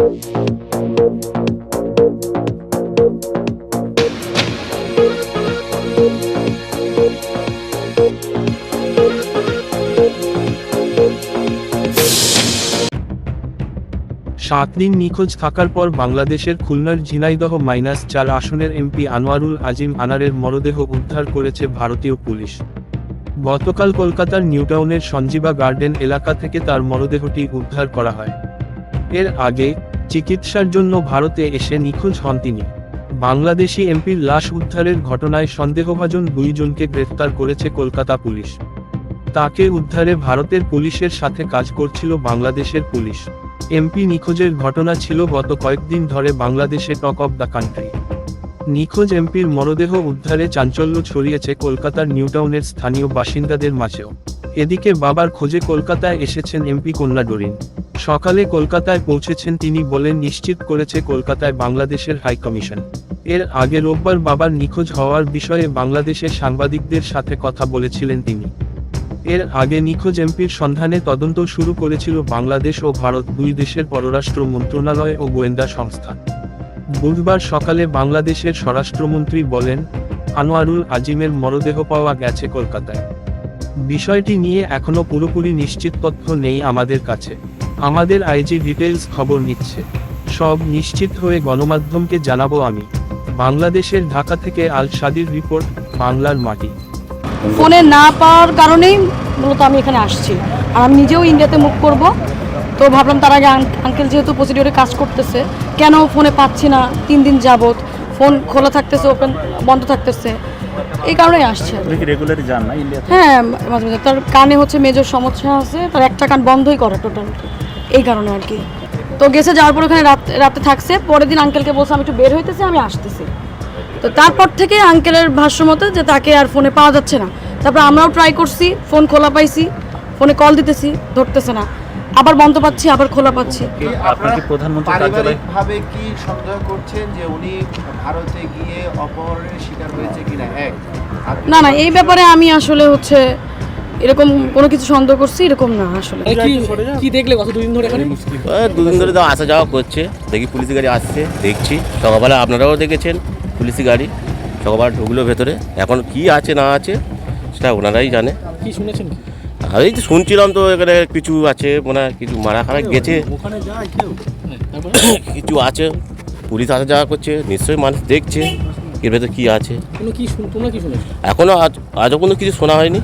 সাত দিন নিখোঁজ থাকার পর বাংলাদেশের খুলনার ঝিনাইদহ মাইনাস চার আসনের এমপি আনোয়ারুল আজিম আনারের মরদেহ উদ্ধার করেছে ভারতীয় পুলিশ। গতকাল কলকাতার নিউটাউনের সঞ্জীবা গার্ডেন এলাকা থেকে তার মরদেহটি উদ্ধার করা হয়। এর আগে চিকিৎসার জন্য ভারতে এসে নিখোঁজ হন তিনি। বাংলাদেশি এমপির লাশ উদ্ধারের ঘটনায় সন্দেহভাজন দুইজনকে গ্রেফতার করেছে কলকাতা পুলিশ। তাকে উদ্ধারে ভারতের পুলিশের সাথে কাজ করছিল বাংলাদেশের পুলিশ। এমপি নিখোঁজের ঘটনা ছিল গত কয়েকদিন ধরে বাংলাদেশে টক অব দ্য কান্ট্রি। নিখোঁজ এমপির মরদেহ উদ্ধারে চাঞ্চল্য ছড়িয়েছে কলকাতার নিউটাউনের স্থানীয় বাসিন্দাদের মাঝেও। এদিকে বাবার খোঁজে কলকাতায় এসেছেন এমপি কন্যা ডোরিন সকালে কলকাতায় পৌঁছেছেন তিনি বলেন নিশ্চিত করেছে কলকাতায় বাংলাদেশের হাই কমিশন। এর আগে রোববার বাবার নিখোঁজ হওয়ার বিষয়ে বাংলাদেশের সাংবাদিকদের সাথে কথা বলেছিলেন তিনি। এর আগে নিখোঁজ এমপির সন্ধানে তদন্ত শুরু করেছিল বাংলাদেশ ও ভারত দুই দেশের পররাষ্ট্র মন্ত্রণালয় ও গোয়েন্দা সংস্থা। বুধবার সকালে বাংলাদেশের স্বরাষ্ট্রমন্ত্রী বলেন, আনোয়ারুল আজিমের মরদেহ পাওয়া গেছে কলকাতায়। বিষয়টি নিয়ে এখনও পুরোপুরি নিশ্চিত তথ্য নেই আমাদের কাছে। আমাদের আইজি ডিটেলস খবর নিচ্ছে। সব নিশ্চিত হয়ে গণমাধ্যমকে জানাব আমি। বাংলাদেশের ঢাকা থেকে আল সাদির রিপোর্ট বাংলার মাটি। ফোনে না পাওয়ার কারণেই মূলত আমি এখানে আসছি। আর আমি নিজেও ইন্ডিয়াতে মুভ করব। তো ভাবলাম তার আগে আঙ্কেল যেহেতু প্রসিডিওরে কাজ করতেছে কেন ফোনে পাচ্ছি না? তিন দিন যাবত ফোন খোলা থাকতেছে ওপেন বন্ধ থাকতেছে। এই কারণেই আসছে আপনি রেগুলারই যান না হ্যাঁ মাঝে মাঝে। তার কানে হচ্ছে মেজর সমস্যা আছে তার একটা কান বন্ধই করে টোটাল। এই কারণে আর কি। তো গেছে যাওয়ার পর ওখানে রাত রাতে থাকছে। পরের দিন আঙ্কেলকে বলছে আমি একটু বের হইতেছি আমি আসতেছি। তো তারপর থেকে আঙ্কেলের ভাষ্য মতে যে তাকে আর ফোনে পাওয়া যাচ্ছে না। তারপর আমরাও ট্রাই করছি ফোন খোলা পাইছি ফোনে কল দিতেছি ধরতেছে না। আবার বন্ধ পাচ্ছি আবার খোলা পাচ্ছি। আপনার কি প্রধানমন্ত্রী কার্যালয় পারিবারিকভাবে কি সন্দেহ করছেন যে উনি ভারতে গিয়ে অপহরণের শিকার হয়েছে কিনা? এক। না না এই ব্যাপারে আমি আসলে হচ্ছে এরকম কোনো কিছু সন্দেহ করছি এরকম না আসলে। কি দেখলে গত দুদিন ধরে এখানে? দুদিন ধরে তো আসা যাওয়া করছে। দেখি পুলিশ গাড়ি আসছে দেখছি। সকালবেলা আপনারাও দেখেছেন পুলিশি গাড়ি। সকালবেলা ঢুকলো ভেতরে। এখন কি আছে না আছে সেটা ওনারাই জানে। কি শুনেছেন আর এই তো শুনছিলাম তো এখানে কিছু আছে মানে কিছু মারা খারাপ গেছে। ওখানে যায় কেউ? তারপরে? কিছু আছে। পুলিশ আসা যাওয়া করছে নিশ্চয়ই মানুষ দেখছে। এর ভেতরে কী আছে? কোনো কি তোমরা কি শুনেছো? এখনও আজ আজও কোনো কিছু শোনা হয়নি।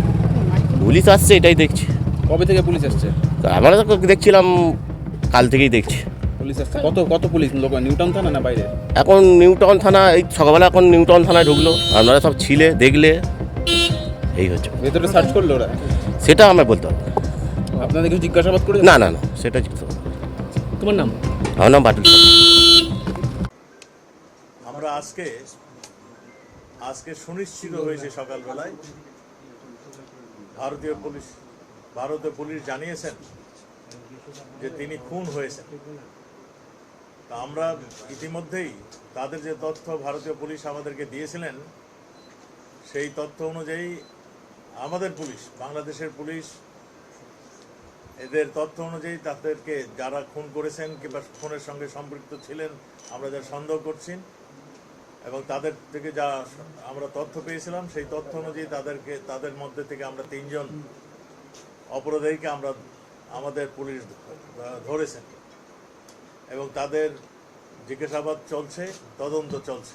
পুলিশ আসছে এটাই দেখছি। কবে থেকে পুলিশ আসছে? তা আমরা তো দেখছিলাম কাল থেকেই দেখছি। পুলিশ আসছে? কত কত পুলিশ? লোক নিউটাউন থানা না বাইরে? এখন নিউটাউন থানা এই সকালবেলা এখন নিউটাউন থানায় ঢুকলো। আপনারা সব ছিলে দেখলে এই হচ্ছে। ভেতরে সার্চ করল ওরা? সেটা আমরা বলতে পারব। আপনাদের কিছু জিজ্ঞাসাবাদ করে না না না সেটা জিজ্ঞেস। তোমার নাম? আমার নাম বাটুল আমরা আজকে আজকে সুনিশ্চিত হয়েছে সকালবেলায় ভারতীয় পুলিশ ভারতীয় পুলিশ জানিয়েছেন যে তিনি খুন হয়েছেন। তা আমরা ইতিমধ্যেই তাদের যে তথ্য ভারতীয় পুলিশ আমাদেরকে দিয়েছিলেন, সেই তথ্য অনুযায়ী আমাদের পুলিশ, বাংলাদেশের পুলিশ, এদের তথ্য অনুযায়ী তাদেরকে যারা খুন করেছেন কিংবা খুনের সঙ্গে সম্পৃক্ত ছিলেন, আমরা যা সন্দেহ করছি। এবং তাদের থেকে যা আমরা তথ্য পেয়েছিলাম, সেই তথ্য অনুযায়ী তাদেরকে, তাদের মধ্যে থেকে আমরা তিনজন অপরাধীকে আমরা আমাদের পুলিশ ধরেছে। ধরেছেন এবং তাদের জিজ্ঞাসাবাদ চলছে, তদন্ত চলছে।